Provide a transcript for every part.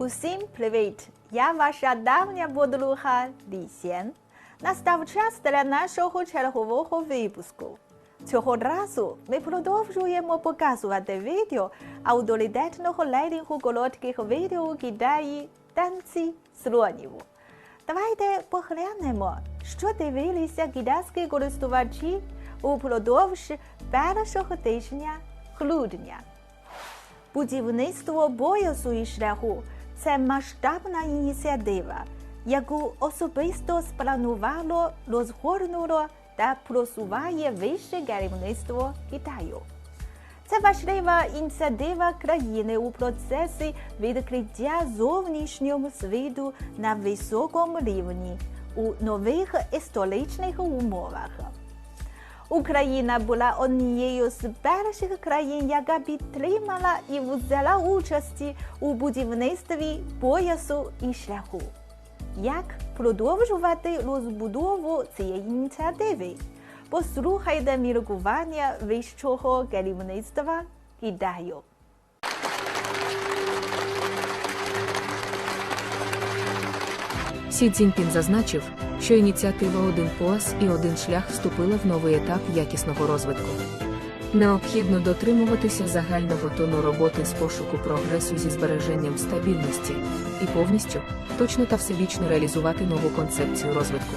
Усім привіт! Я ваша давня подруга Лі Сєн. Настав час для нашого чергового випуску. Цього разу ми продовжуємо показувати відео авторитетного рейтингу коротких відео Китаї «Танці слонів». Давайте поглянемо, що дивилися китайські користувачі упродовж першого тижня грудня. Будівництво поясу і шляху це масштабна ініціатива, яку особисто спланувало, розгорнуло та просуває вище керівництво Китаю. Це важлива ініціатива країни у процесі відкриття зовнішнього світу на високому рівні у нових історичних умовах. Україна була однією з перших країн, яка підтримала і взяла участь у будівництві поясу і шляху. Як продовжувати розбудову цієї ініціативи? Послухайте міркування вищого керівництва Китаю. Сі Цзіньпін зазначив, що ініціатива Один пояс і один шлях вступила в новий етап якісного розвитку. Необхідно дотримуватися загального тону роботи з пошуку прогресу зі збереженням стабільності і повністю, точно та всебічно реалізувати нову концепцію розвитку.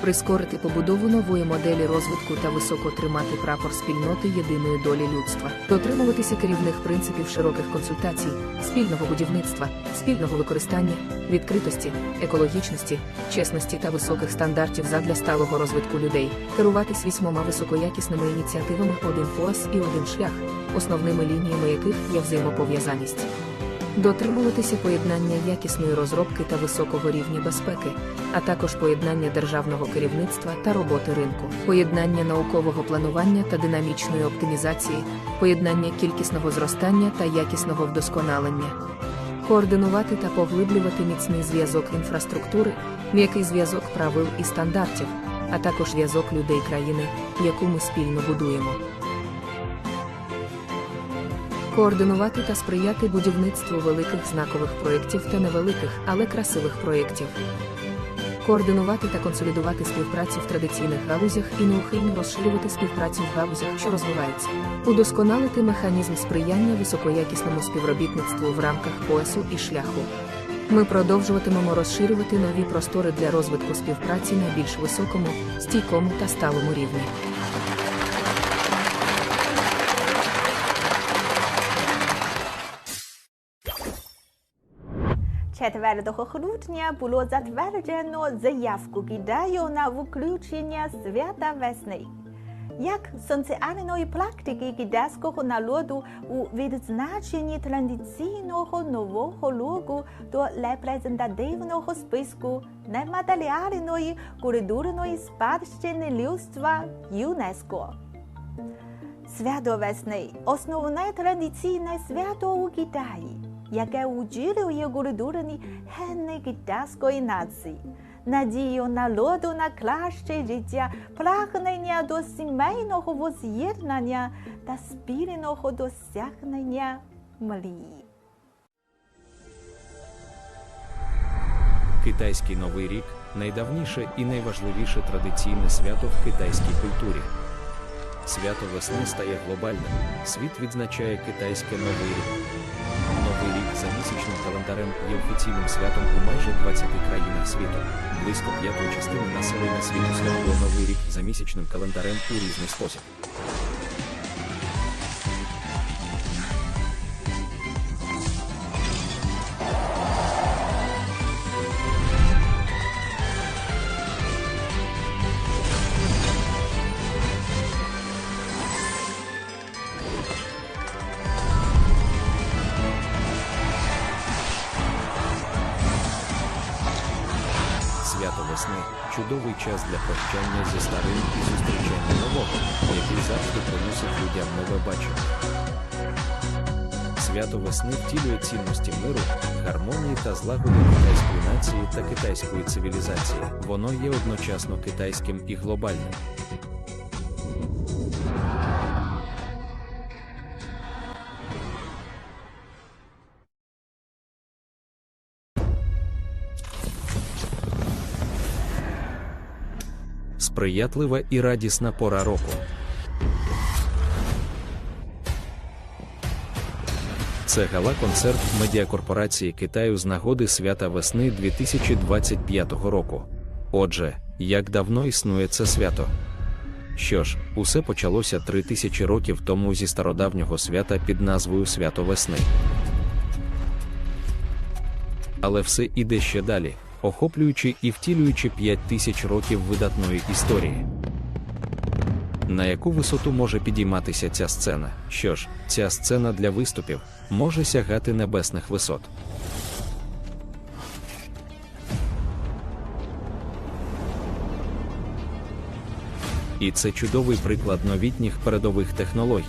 Прискорити побудову нової моделі розвитку та високо тримати прапор спільноти єдиної долі людства, дотримуватися керівних принципів широких консультацій, спільного будівництва, спільного використання, відкритості, екологічності, чесності та високих стандартів задля сталого розвитку людей, керуватись вісьмома високоякісними ініціативами один пояс і один шлях, основними лініями яких є взаємопов'язаність. Дотримуватися поєднання якісної розробки та високого рівня безпеки, а також поєднання державного керівництва та роботи ринку, поєднання наукового планування та динамічної оптимізації, поєднання кількісного зростання та якісного вдосконалення. Координувати та поглиблювати міцний зв'язок інфраструктури, м'який зв'язок правил і стандартів, а також зв'язок людей країни, яку ми спільно будуємо координувати та сприяти будівництву великих знакових проєктів та невеликих, але красивих проєктів. Координувати та консолідувати співпрацю в традиційних галузях і неухильно розширювати співпрацю в галузях, що розвиваються, удосконалити механізм сприяння високоякісному співробітництву в рамках поясу і шляху. Ми продовжуватимемо розширювати нові простори для розвитку співпраці на більш високому, стійкому та сталому рівні. 4 грудня було затверджено заявку Китаю на включення свята весни. Як соціальної практики китайського народу у відзначенні традиційного нового року до репрезентативного списку нематеріальної культурної спадщини людства ЮНЕСКО. Свято весни – основне традиційне свято у Китаї яке уділює культурні гени китайської нації, надію народу на краще життя, прагнення до сімейного воз'єднання та спільного досягнення мрії. Китайський новий рік найдавніше і найважливіше традиційне свято в китайській культурі. Свято весни стає глобальним. Світ відзначає китайське новий рік. Календарем є офіційним святом у майже 20 країнах світу. Близько п'ятої частини населення світу святкує новий рік за місячним календарем у різний спосіб. Свято весни чудовий час для прощання зі старим і зустрічання нового, який завжди приносить людям нове бачення. Свято весни втілює цінності миру, гармонії та злагоди китайської нації та китайської цивілізації. Воно є одночасно китайським і глобальним. Сприятлива і радісна пора року. Це гала-концерт медіакорпорації Китаю з нагоди свята весни 2025 року. Отже, як давно існує це свято? Що ж, усе почалося три тисячі років тому зі стародавнього свята під назвою Свято весни. Але все іде ще далі, охоплюючи і втілюючи 5 тисяч років видатної історії. На яку висоту може підійматися ця сцена? Що ж, ця сцена для виступів може сягати небесних висот. І це чудовий приклад новітніх передових технологій.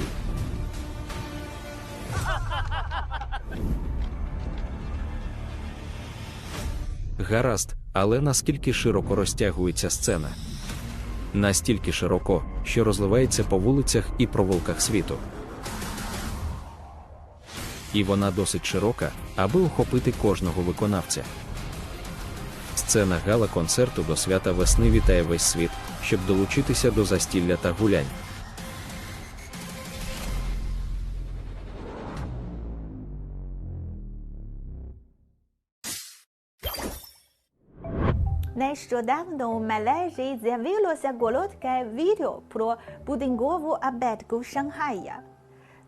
Гаразд, але наскільки широко розтягується сцена? Настільки широко, що розливається по вулицях і провулках світу. І вона досить широка, аби охопити кожного виконавця. Сцена гала концерту до свята весни вітає весь світ, щоб долучитися до застілля та гулянь. Нещодавно у мережі з'явилося коротке відео про будинкову абетку Шанхая.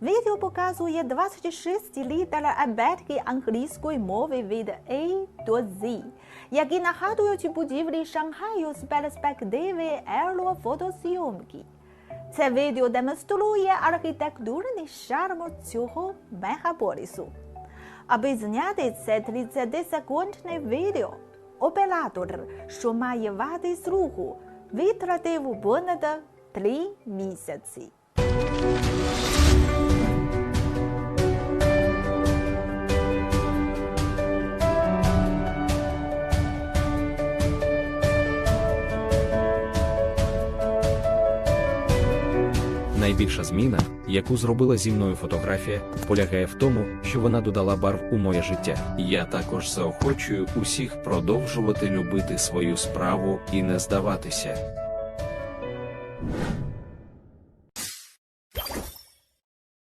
Відео показує 26 літер абетки англійської мови від A до Z, які нагадують будівлі Шанхаю з перспективи аерофотосйомки. Це відео демонструє архітектурний шарм цього мегаполісу. Аби зняти це 30-секундне відео, оператор, що має вади з руху, витратив понад три місяці. Найбільша зміна, яку зробила зі мною фотографія, полягає в тому, що вона додала барв у моє життя. Я також заохочую усіх продовжувати любити свою справу і не здаватися.